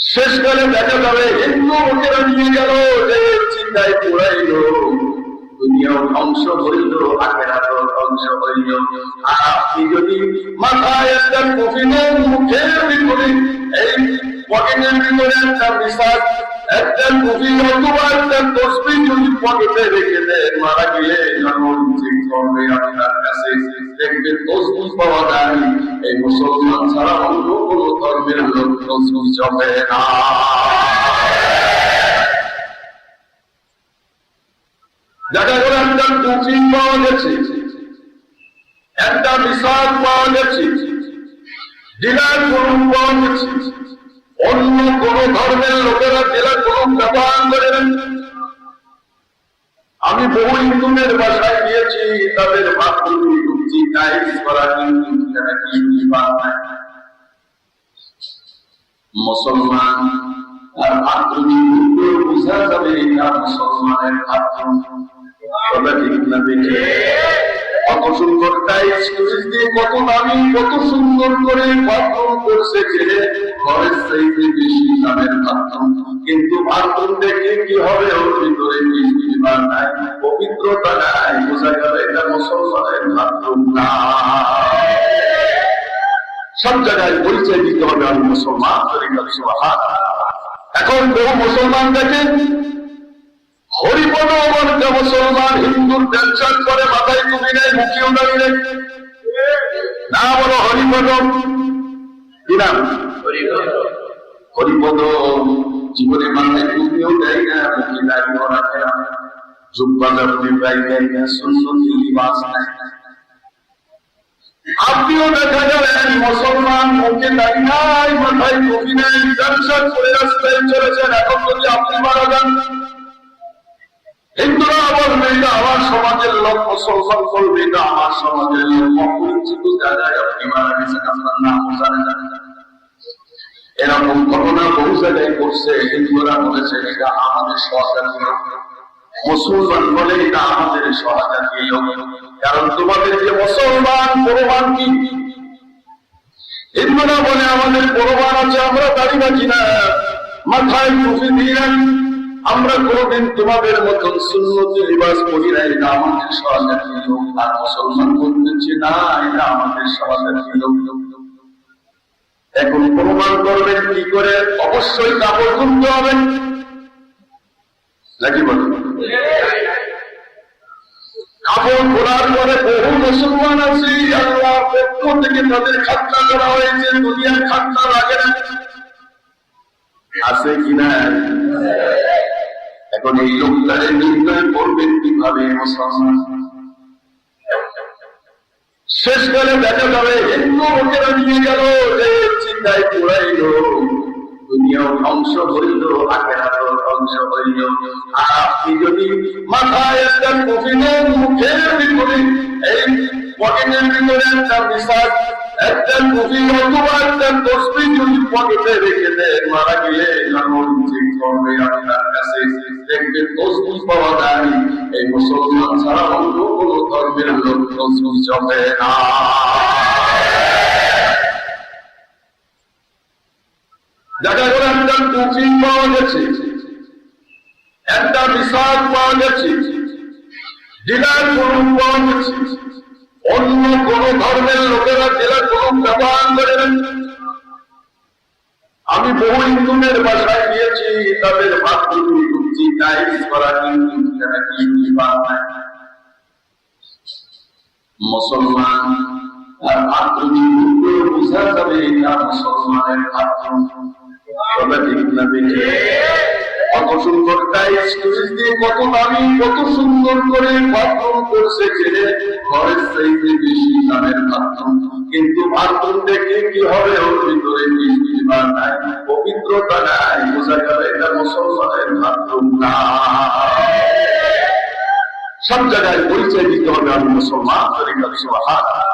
শেষকালে দেখা যাবে, হিন্দু লোকেরা নিয়ে গেল যে চিন্তায় পুরাইল দুনিয়াও ধ্বংস হইল, আখেরাতও ধ্বংস হইল। আর আপনি যদি মাথায় একটা কফি নেন মুখের ভিতরে এই পকেটের ভিতরে একটা বিশ্বাস একটা কফি অথবা একটা তসবি যদি পকেটে রেখে দেন, মারা গেলে জন্ম ঠিক করবে আপনার কাছে। দেখবে তসবি পাওয়া যায়। মুসলমান ছাড়া অন্য কোনো ধর্মের লোক চলে না। দেখা গেল একটা পাওয়া গেছে, একটা বিশাল পাওয়া গেছে পাওয়া গেছে, অন্য কোন ধর্মের লোকেরা ব্যবহার করেন। আমি বহু হিন্দুদের বাসায় গিয়েছি মুসলমান আর মাতৃভূমি বোঝা যাবে মুসলমানের না দামের বাথরুম। কিন্তু বাথরুম দেখে কি হবে? ভিতরে নাই, পবিত্রতা নাই। বোঝা গেল এটা মুসলমানের বাথরুম না। সব জায়গায় পরিচয় দিতে হবে আমি মুসলমান এখন বহু মুসলমান দেখেন হরিপদ অবর্গ মুসলমান হিন্দুর টেনশন করে মাথায় টুপি নেই মুখিও দাঁড়িয়ে নেই। না বলো হরিপদ। কি নাম? হরিপদ। জীবনে মাথায় টুপিও দেয় না মুখে দাঁড়িয়েও রাখে না। জুব্বা জাপুরি গাই দেয় না সুন্দর লিবাস নাই। আপনিও দেখা গেলেন মুসলমান মুখে দাঁড়িয়ে নাই, মাথায় টুপি নেই টেনশন করে রাস্তায় চলেছেন, এখন যদি আপনি মারা যান। হিন্দুরা আমার সমাজের আমার সমাজের আপনি মারা গেছেন, আপনার নাম জানে জানে এরকম ঘটনা বহু জায়গায় করছে হিন্দুরা বলেছে, এটা আমাদের লোক। মুসলমান বলে এটা আমাদের সহজাতি লোক কারণ তোমাদের যে মুসলমান কি? বলে আমাদের আছে, আমরা না। মাথায় টুপি আমরা কোনদিন তোমাদের মতন সুন্নতি লিবাস পড়ি না, এটা আমাদের সহজাতি লোক আর মুসলমান বলতেছে না, এটা আমাদের সহজাতি লোক এখন প্রমাণ করবেন কি করে? অবশ্যই কাপড় খুলতে হবে। নাকি বলুন কাপড় খোলার পরে বহু মুসলমান আছে। আল্লাহ পক্ষ থেকে তাদের খাতনা করা হয়েছে। দুনিয়ার খাতনা লাগে না। আছে কিনা এখন এই লোকটারে নির্ণয় করবেন কীভাবে মুসলমান? দেখা যাবে, হিন্দু লোকেরা নিয়ে গেল যে চিন্তায় পুরাইল ধ্বংস হইল আখেরাতও ধ্বংস হইল। আর আপনি যদি মাথায় একটা কফি মুখের ভিতরে এই পকেটের ভিতরে একটা বিশ্বাস একটা কফি অথবা একটা তসবি যদি পকেটে রেখে দেন মারা গেলে জন্ম ঠিক করবে আপনার কাছে। দেখবে তসবি পাওয়া যায় এই মুসলমান ছাড়া অন্য কোনো ধর্মের লোক তসবি চলে না। দেখা গেল একটা টুপি পাওয়া গেছে, একটা বিশাল পাওয়া গেছে জেলার গরু পাওয়া গেছে, অন্য কোন ধর্মের লোকেরা জেলার গরু ব্যবহার করেন আমি বহু হিন্দুদের বাসায় গিয়েছি, তাদের মাতৃভূমি ঢুকছি টাইলস করা নাই মুসলমান আর মাতৃভূমি বোঝা যাবে এটা মুসলমানের মাতৃভূমি। কথা ঠিক না, দেখে কত সুন্দর টাইলস টুইলস দিয়ে কত দামি কত সুন্দর করে বাথরুম করছে ছেলে। ঘরের চাইতে বেশি দামের বাথরুম কিন্তু বাথরুম দেখে কি হবে? ওর ভিতরে বিষ্ণা নাই, পবিত্রতা নাই। বোঝা গেল এটা মুসলমানের বাথরুম না। সব জায়গায় পরিচয় দিতে হবে আমি মুসলমান, তরিকার সুবহানাল্লাহ।